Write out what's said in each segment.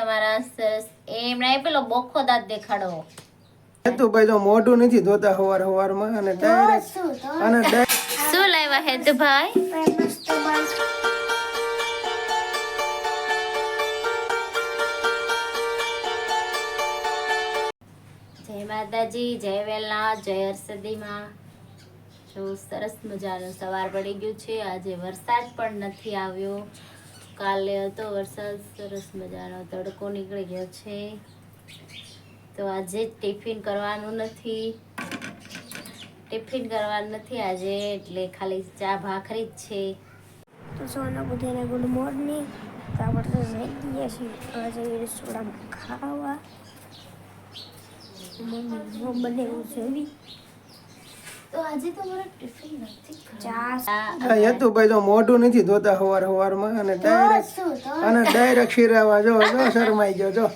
તમારા સરસ એમણે પેલો બોખો દાંત દેખાડો હેતુભાઈ તો મોઢું નથી ધોતા હવાર હવારમાં અને ડાયરેક્ટ અને શું લાવ્યા હેતુભાઈ જય માતાજી જય વેલના જય હર્ષદીમાં જો સરસ મજાનું સવાર પડી ગયું છે. આજે વરસાદ પણ નથી આવ્યો. કાલે હતો, વરસાદ સરસ મજાનો, તડકો નીકળી ગયો છે. તો આજે ટિફિન કરવાનું નથી. ટિફિન કરવાનું નથી આજે, એટલે ખાલી ચા ભાખરી જ છે. તો સોના બધાને ગુડ મોર્નિંગ. તો આપણે તો જઈ ગયા છીએ. આજે રસોડામાં ખાવા. મમ્મી બનાવ્યું છે તો આજે તમારે ટિફિન નથી ચા આ હેતુભાઈ તો મોઢું નથી ધોતા હવાર હવારમાં અને ડાયરેક્ટ અને ડાયરેક્ટ શીરાવા જો જો શરમાઈ ગયો જો.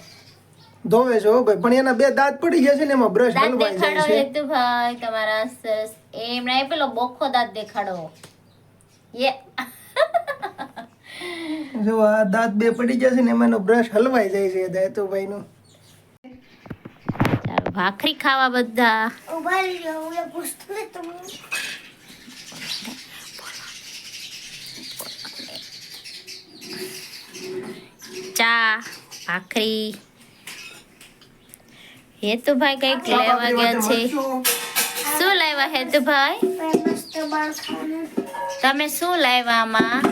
ધોવે છો ભાઈ પણ એના બે દાંત પડી ગયા છે ને એમાં બ્રશ દાંત હલવાઈ દેખાડો જાય છે હેતુભાઈ તમારા સરસ એમણે પેલો બોખો દાંત દેખાડો. યે. જો આ દાંત બે પડી ગયા છે ને એમાંનો બ્રશ હલવાઈ જાય છે હેતુભાઈ નું ભાખરી ખાવા બધા. ચા ભાખરી. હેતુભાઈ કંઈક લેવા ગયા છે. શું લાવ્યા હેતુભાઈ? તમે શું લાવ્યા આમાં?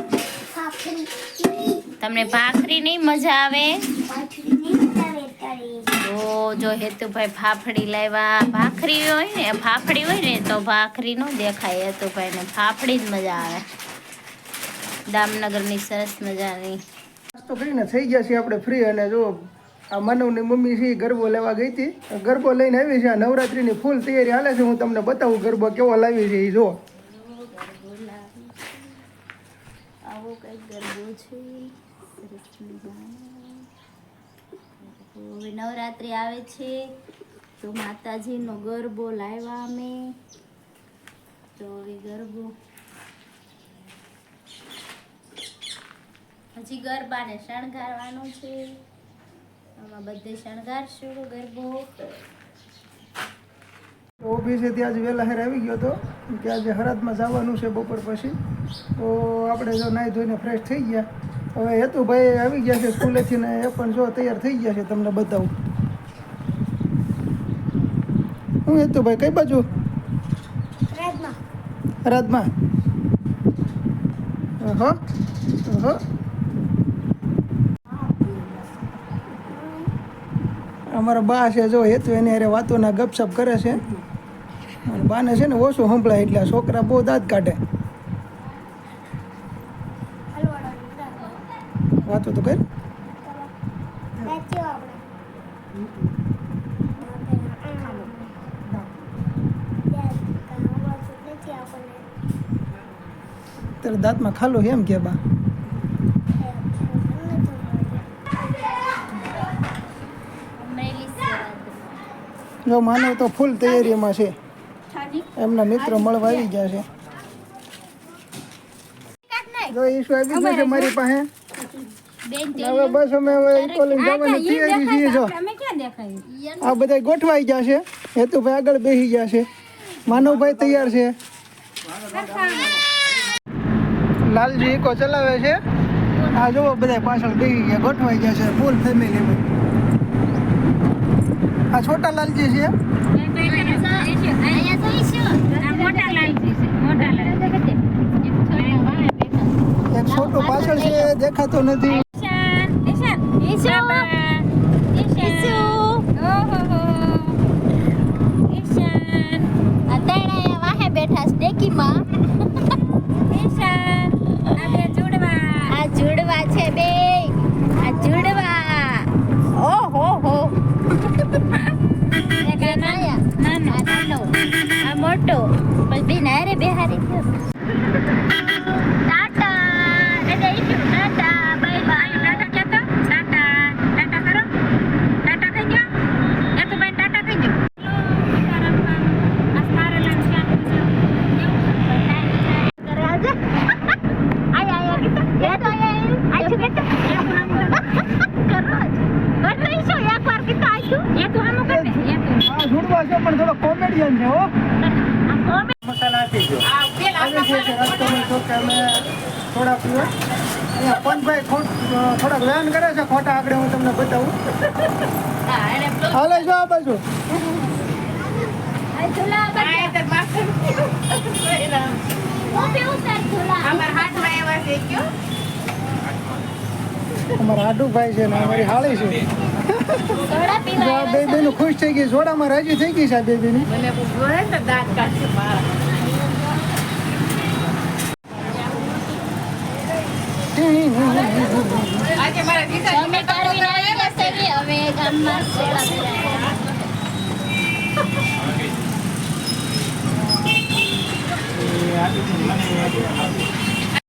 તમને ભાખરી નહીં મજા આવે? તો જો હેતુભાઈ ફાફડી લાવ્યા ભાખરી હોય ને ફાફડી હોય ને તો ભાખરી નો દેખાય. હેતુભાઈ ને ફાફડી જ મજા આવે. દામનગરની સરસ મજાની. નાસ્તો કરીને થઈ ગયા છે આપણે ફ્રી અને જો આ માનવની મમ્મી છે ગરબો લેવા ગઈ હતી. ગરબો લઈને આવી છે આ નવરાત્રીની ફૂલ તૈયારી હાલે છે. હું તમને બતાવું ગરબો કેવો લાવી છે એ જો. આવો કંઈક ગરબો છે સરસ મજાનો. નવરાત્રી આવે છે, તો માતાજીનો ગરબો લાવ્યા અમે. તો હવે ગરબો. હજી ગરબાને શણગારવાનો છે. આમાં બધે શણગારશું ગરબો. ઓફિસેથી આજે વહેલા હેર આવી ગયો હતો કે આજે હરાતમાં જવાનું છે બપોર પછી. તો આપણે જો નાહી ધોઈને ફ્રેશ થઈ ગયા. હવે હેતુભાઈ આવી ગયા છે સ્કૂલેથી ને એ પણ જો તૈયાર થઈ ગયા છે તમને બતાવું. હું હેતુભાઈ કઈ બાજુ? રાજમાં. હ હ હો અમારા બા છે જો હેતુ એની અરે વાતોના ગપસપ કરે છે. અને બાને છે ને ઓછું સંભળાય એટલે છોકરા બહુ દાંત કાઢે. વાતો તો કર સાચી આપણે તારે દાંતમાં ખાલું એમ કે બા અમરેલી સ્વાદ જો માનવ તો ફૂલ તૈયારીમાં છે એમના મિત્રો મળવા આવી ગયા છે. જો ઈશુ આવી ગયો છે મારી પાસે. બેન હવે બસ અમે હવે કોલેજ જવાની તૈયારી છીએ જો. આ બધા ગોઠવાઈ ગયા છે. હેતુભાઈ આગળ બેસી ગયા છે. માનવભાઈ તૈયાર છે. લાલજી ઇકો ચલાવે છે. આ જુઓ બધા પાછળ બેસી ગયા ગોઠવાઈ ગયા છે ફૂલ ફેમિલી આ છોટા લાલજી છે. એક છોટું પાછળ છે દેખાતો નથી. છે બે. આ જુડવા. ઓહો હો હો. નાનો આ મોટો. પણ બે નારે બે હારી થયો અમારા હાડુભાઈ છે ને અમારી હાળી છે. બે બેનું ખુશ થઈ ગઈ જોડામાં રાજી થઈ ગઈ છે આ બે બેની. અમે કરવી. આવી જશે કે